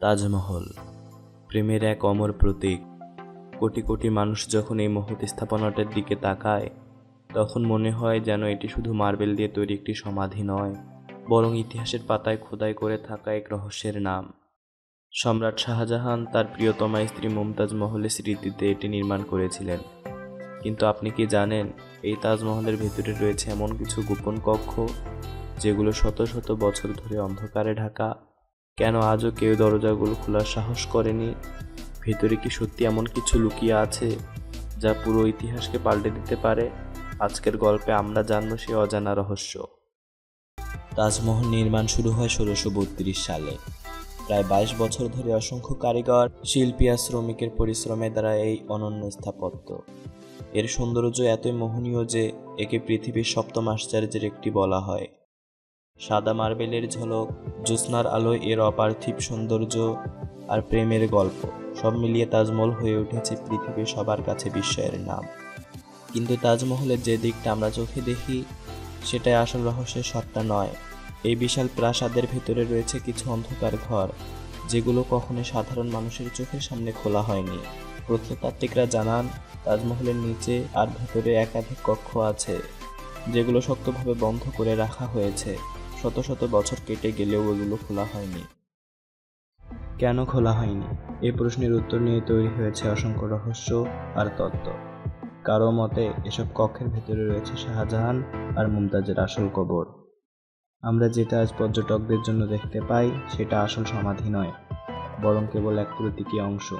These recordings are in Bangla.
তাজমহল, প্রেমের এক অমর প্রতীক। কোটি কোটি মানুষ যখন এই মহৎ স্থাপনাটার দিকে তাকায়, তখন মনে হয় যেন এটি শুধু মার্বেল দিয়ে তৈরি একটি সমাধি নয়, বরং ইতিহাসের পাতায় খোদাই করে থাকা এক রহস্যের নাম। সম্রাট শাহজাহান তার প্রিয়তমা স্ত্রী মুমতাজ মহলের স্মৃতিতে এটি নির্মাণ করেছিলেন। কিন্তু আপনি কি জানেন, এই তাজমহলের ভেতরে রয়েছে এমন কিছু গোপন কক্ষ, যেগুলো শত শত বছর ধরে অন্ধকারে ঢাকা কেন আজও কেউ দরজাগুলো খোলার সাহস করেনি? ভেতরে কি সত্যি এমন কিছু লুকিয়ে আছে যা পুরো ইতিহাসকে পাল্টে দিতে পারে? আজকের গল্পে আমরা জানব সেই অজানা রহস্য। তাজমহল নির্মাণ শুরু হয় ষোলোশো বত্রিশ সালে। প্রায় বাইশ বছর ধরে অসংখ্য কারিগর, শিল্পী আর শ্রমিকের পরিশ্রমে দ্বারা এই অনন্য স্থাপত্য। এর সৌন্দর্য এতই মোহনীয় যে একে পৃথিবীর সপ্তম আশ্চর্যের একটি বলা হয়। সাদা মার্বেলের ঝলক, জ্যোৎস্নার আলোয় এর অপার্থিব সৌন্দর্য আর প্রেমের গল্প, সব মিলিয়ে তাজমহল হয়ে উঠেছে পৃথিবীর সবার কাছে বিস্ময়ের নাম। কিন্তু তাজমহলের যে দিকটা আমরা চোখে দেখি, সেটাই আসল রহস্যের সত্তা নয়। এই বিশাল প্রাসাদের ভেতরে রয়েছে কিছু অন্ধকার ঘর, যেগুলো কখনো সাধারণ মানুষের চোখের সামনে খোলা হয়নি। প্রত্নতাত্ত্বিকরা জানান, তাজমহলের নিচে আর ভেতরে একাধিক কক্ষ আছে, যেগুলো শক্তভাবে বন্ধ করে রাখা হয়েছে। শত শত বছর কেটে গেলেও ওগুলো খোলা হয়নি। কেন খোলা হয়নি? এই প্রশ্নের উত্তর নিয়ে তৈরি হয়েছে অসংখ্য রহস্য আর তত্ত্ব। কারও মতে, এসব কক্ষের ভেতরে রয়েছে শাহজাহান আর মুমতাজের আসল কবর। আমরা যেটা আজ পর্যটকদের জন্য দেখতে পাই, সেটা আসল সমাধি নয়, বরং কেবল এক প্রতীকী অংশ।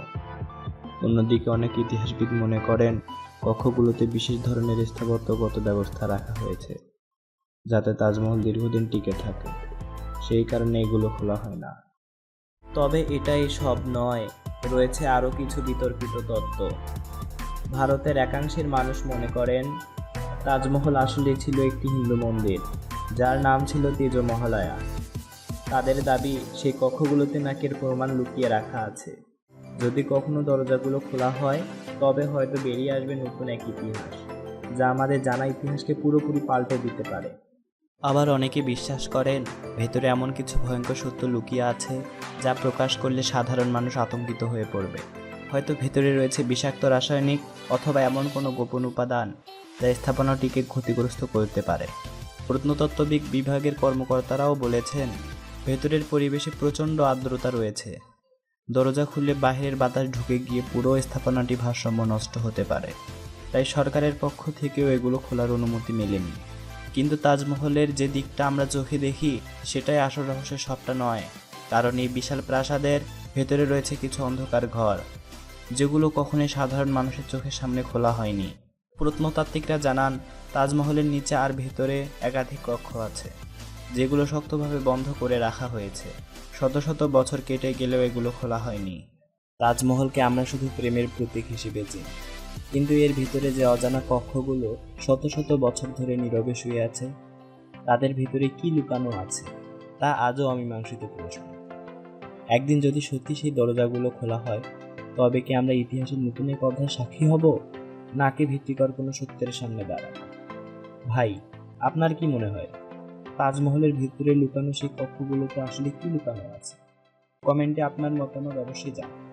অন্যদিকে অনেক ইতিহাসবিদ মনে করেন, কক্ষগুলোতে বিশেষ ধরনের স্থাপত্যগত ব্যবস্থা রাখা হয়েছে। যাতে তাজমহল দীর্ঘদিন টিকে থাকে। সেই কারণে এগুলো খোলা হয় না। তবে এটাই সব নয়, রয়েছে আরও কিছু বিতর্কিত তত্ত্ব। ভারতের একাংশের মানুষ মনে করেন, তাজমহল আসলে ছিল একটি হিন্দু মন্দির, যার নাম ছিল তেজমহলায়া। তাদের দাবি সেই কক্ষগুলোতে নাকের প্রমাণ লুকিয়ে রাখা আছে। যদি কখনো দরজাগুলো খোলা হয়, তবে হয়তো বেরিয়ে আসবে নতুন এক ইতিহাস, যা আমাদের জানা ইতিহাসকে পুরোপুরি পাল্টে দিতে পারে। আবার অনেকে বিশ্বাস করেন, ভেতরে এমন কিছু ভয়ঙ্কর সত্য লুকিয়ে আছে যা প্রকাশ করলে সাধারণ মানুষ আতঙ্কিত হয়ে পড়বে। হয়তো ভেতরে রয়েছে বিষাক্ত রাসায়নিক অথবা এমন কোনো গোপন উপাদান যা স্থাপনাটিকে ক্ষতিগ্রস্ত করতে পারে। প্রত্নতত্ত্ববিদ বিভাগের কর্মকর্তারাও বলেছেন, ভেতরের পরিবেশে প্রচণ্ড আর্দ্রতা রয়েছে। দরজা খুললে বাহিরের বাতাস ঢুকে গিয়ে পুরো স্থাপনাটি ভারসাম্য নষ্ট হতে পারে। তাই সরকারের পক্ষ থেকেও এগুলো খোলার অনুমতি মেলেনি। কিন্তু তাজমহলের যে দিকটা আমরা চোখে দেখি, সেটাই আসল রহস্যের সবটা নয়। কারণ এই বিশাল প্রাসাদের ভেতরে রয়েছে কিছু অন্ধকার ঘর, যেগুলো কখনোই সাধারণ মানুষের চোখের সামনে খোলা হয়নি। প্রত্নতাত্ত্বিকরা জানান, তাজমহলের নিচে আর ভেতরে একাধিক কক্ষ আছে, যেগুলো শক্তভাবে বন্ধ করে রাখা হয়েছে। শত শত বছর কেটে গেলেও এগুলো খোলা হয়নি। তাজমহলকে আমরা শুধু প্রেমের প্রতীক হিসেবে চিনি। কিন্তু এর ভিতরে যে অজানা কক্ষগুলো শত শত বছর ধরে নীরবে শুয়ে আছে, তাদের ভিতরে কি লুকানো আছে, তা আজও অমীমাংসিত প্রশ্ন। একদিন যদি সত্যি সেই দরজাগুলো খোলা হয়, তবে কি আমরা ইতিহাসের নতুন এক অধ্যায় সাক্ষী হব, নাকি ভিত্তিকর কোনো সত্যের সামনে দাঁড়াবো? ভাই, আপনার কি মনে হয়? তাজমহলের ভিতরে লুকানো সেই কক্ষগুলোতে আসলে কি লুকানো আছে? কমেন্টে আপনার মতামত অবশ্যই জানান।